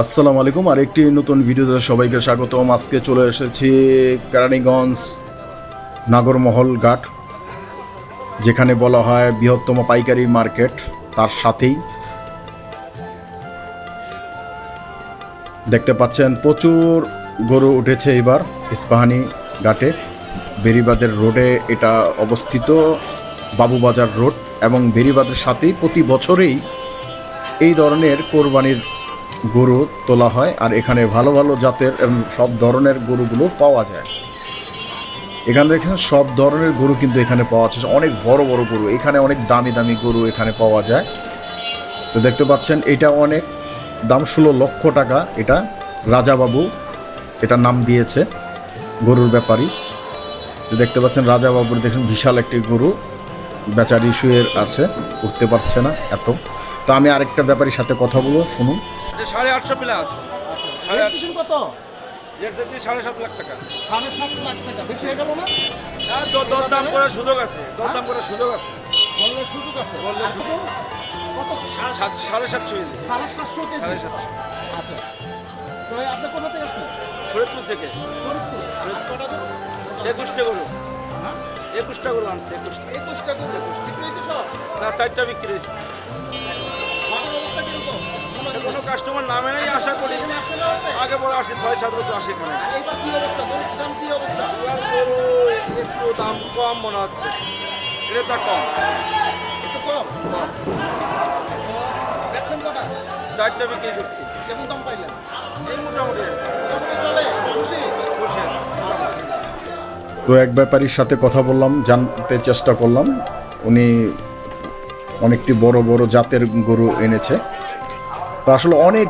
আসসালামু আলাইকুম আর একটি নতুন ভিডিওতে সবাইকে স্বাগতম। আজকে চলে এসেছি কেরানীগঞ্জ নাগরমহল ঘাট, যেখানে বলা হয় বৃহত্তম পাইকারি মার্কেট, তার সাথেই দেখতে পাচ্ছেন প্রচুর গরু উঠেছে এবার ইস্পাহানি ঘাটে। বেরিবাদের রোডে এটা অবস্থিত, বাবুবাজার রোড, এবং বেরিবাদের সাথেই প্রতি বছরেই এই ধরনের কোরবানির গরু তোলা হয় আর এখানে ভালো ভালো জাতের এবং সব ধরনের গরুগুলো পাওয়া যায়। এখানে দেখেন সব ধরনের গরু কিন্তু এখানে পাওয়া যাচ্ছে অনেক বড় বড় গরু, এখানে অনেক দামি দামি গরু এখানে পাওয়া যায়। তো দেখতে পাচ্ছেন, এটা অনেক দাম ষোলো লক্ষ টাকা। এটা রাজাবাবু এটা নাম দিয়েছে, গরুর ব্যাপারী। তো দেখতে পাচ্ছেন, রাজাবাবুর দেখুন বিশাল একটি গরু। বেচারি শুয়ে আছে, উঠতে পারছে না এত। তো আমি আরেকটা ব্যাপারীর সাথে কথা বলব, শুনুন। যে সাড়ে আটশো প্লাস কত? সাড়ে সাত লাখ টাকা। সাড়ে সাত লাখ টাকা। বেশি হয়ে গেল না? দরদাম করার সুযোগ আছে। দরদাম করার সুযোগ আছে। বললে সুযোগ আছে। বললে সুযোগ। কত? সাড়ে সাতশো সাড়ে সাতশো সাড়ে সাতশো। আচ্ছা। তো আপনি কোথা থেকে আসছেন? ফরিদপুর থেকে। ফরিদপুর। গরু? একুশটা গরু। হ্যাঁ? একুশটা গরু আনছে একুশটা। একুশটা গরু। বিক্রি হয়েছে সব? না চারটা বিক্রি হয়েছে। কোনো কাস্টমার নামে নাই আশা করি? আগে পরে আসে ছয় সাত বছর আসে এখানে। গরু একটু দাম কম মনে হচ্ছে। ক্রেতা কম। চারটা বিক্রি করছি। কেমন দাম পাইলেন? এই মোটামুটি। মোটামুটি চলে খুশি? বসে তো এক ব্যাপারীর সাথে কথা বললাম জানতে চেষ্টা করলাম। উনি অনেকটি বড় বড় জাতের গরু এনেছে। তো আসলে অনেক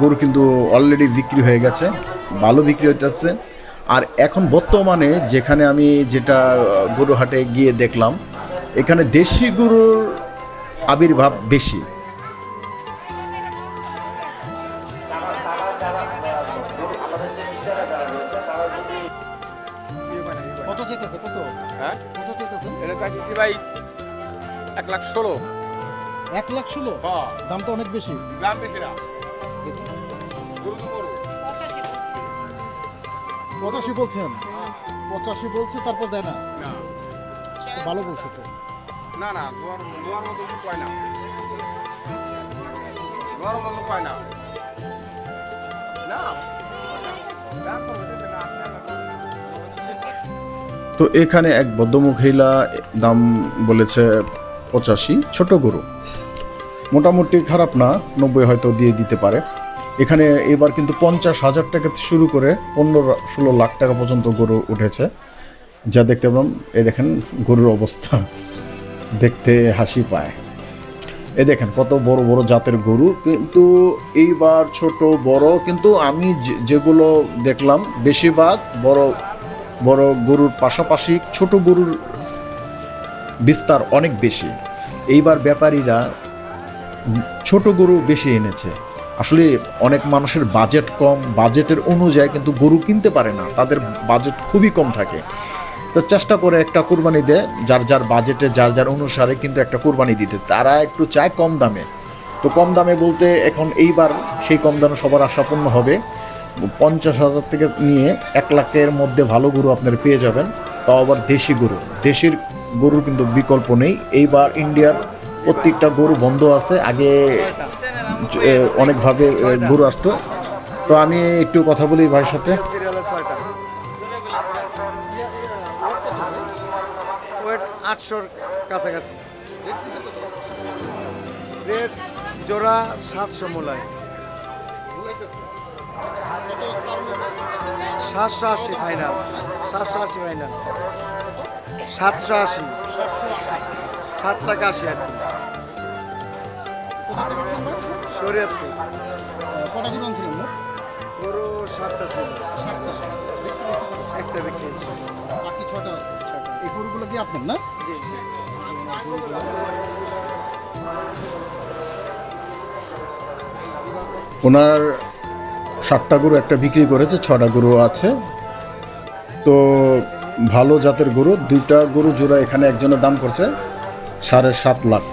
গরু কিন্তু অলরেডি বিক্রি হয়ে গেছে ভালো বিক্রি হইতেছে। আর এখন বর্তমানে যেখানে আমি যেটা গরু হাটে গিয়ে দেখলাম এখানে দেশি গরুর আবির্ভাব বেশি। কত যেতেছে কত? হ্যাঁ? কত এটা ভাই এক লাখ ষোলো। এক লাখ ষোলো। হ্যাঁ দাম তো অনেক বেশি। পঁচাশি বলছেন। পঁচাশি বলছে তারপর দেয় না। ভালো বলছে তো। না না মতো কিছু কয় না। মতো কয় না। না। তো এখানে এক বদ্ধমহিলা দাম বলেছে পঁচাশি, ছোট গরু। মোটামুটি খারাপ না, নব্বই হয়তো দিয়ে দিতে পারে। এখানে এবার কিন্তু পঞ্চাশ হাজার টাকা শুরু করে পনেরো, ষোলো লাখ টাকা পর্যন্ত গরু উঠেছে। যা দেখতে পেলাম এ দেখেন গরুর অবস্থা। দেখতে হাসি পায়। এ দেখেন, কত বড় বড় জাতের গরু। কিন্তু এইবার ছোট, বড়, কিন্তু আমি যেগুলো দেখলাম, বেশিরভাগ বড় বড় গরুর পাশাপাশি ছোট গরুর বিস্তার অনেক বেশি। এইবার ব্যাপারীরা ছোট গরু বেশি এনেছে। আসলে অনেক মানুষের বাজেট কম বাজেটের অনুযায়ী কিন্তু গরু কিনতে পারে না, তাদের বাজেট খুবই কম থাকে। তো চেষ্টা করে একটা কোরবানি দেয় যার যার বাজেটে যার যার অনুসারে কিন্তু একটা কোরবানি দিতে। তারা একটু চায় কম দামে। তো কম দামে বলতে এখন এইবার সেই কম দামে সবার আশাপূর্ণ হবে। পঞ্চাশ হাজার থেকে নিয়ে এক লাখের মধ্যে ভালো গরু আপনারা পেয়ে যাবেন। তাও আবার দেশি গরু। দেশির গরুর কিন্তু বিকল্প নেই। এইবার ইন্ডিয়ার প্রত্যেকটা গরু বন্ধ আছে। আগে অনেকভাবে গরু আসতো। তো আমি একটু কথা বলি ভাইয়ের সাথে। আটশোর কাছাকাছি। জোড়া সাতশো মূলায়। সাতশো আশি ফাইনাল সাতশো আশি ফাইনাল সাতশো আশি। সাত লাখ আশি আর কি। শরীয়তপুর। কটা গরু আনছিলেন সাতটা ছিল। একটা বিক্রি বাকি ছটা আছে। এই গরুগুলো কি আপনার না? জি জি। ওনার সাতটা গরু একটা বিক্রি করেছে ছটা গরু আছে। তো ভালো জাতের গরু, দুইটা গরু জোড়া এখানে একজনের দাম করছে সাড়ে সাত লাখ।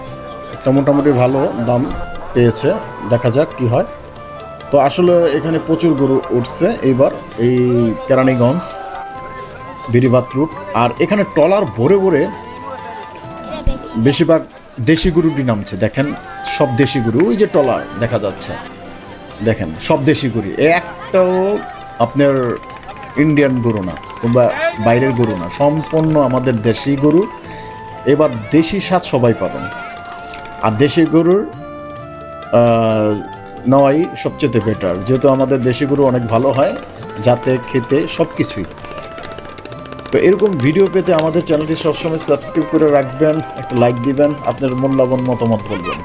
তো মোটামুটি ভালো দাম পেয়েছে, দেখা যাক কি হয়। তো আসলে এখানে প্রচুর গরু উঠছে এইবার এই কেরানীগঞ্জ বেরিবাত রুট। আর এখানে টলার ভরে ভরে বেশিরভাগ দেশি গরুটি নামছে, দেখেন, সব দেশি গরু, ওই যে টলার দেখা যাচ্ছে। দেখেন, সব দেশি গরু। একটাও আপনার ইন্ডিয়ান গরু না, কিংবা বাইরের গরু না, সম্পূর্ণ আমাদের দেশি গরু এবার দেশি স্বাদ সবাই পাবেন। আর দেশি গরুর নেওয়াই সবচেয়ে বেটার যেহেতু আমাদের দেশি গরু অনেক ভালো হয়, যাতে খেতে সব কিছুই তো এরকম ভিডিও পেতে আমাদের চ্যানেলটি সবসময় সাবস্ক্রাইব করে রাখবেন, একটা লাইক দিবেন, আপনার মূল্যবান মতামত বলবেন।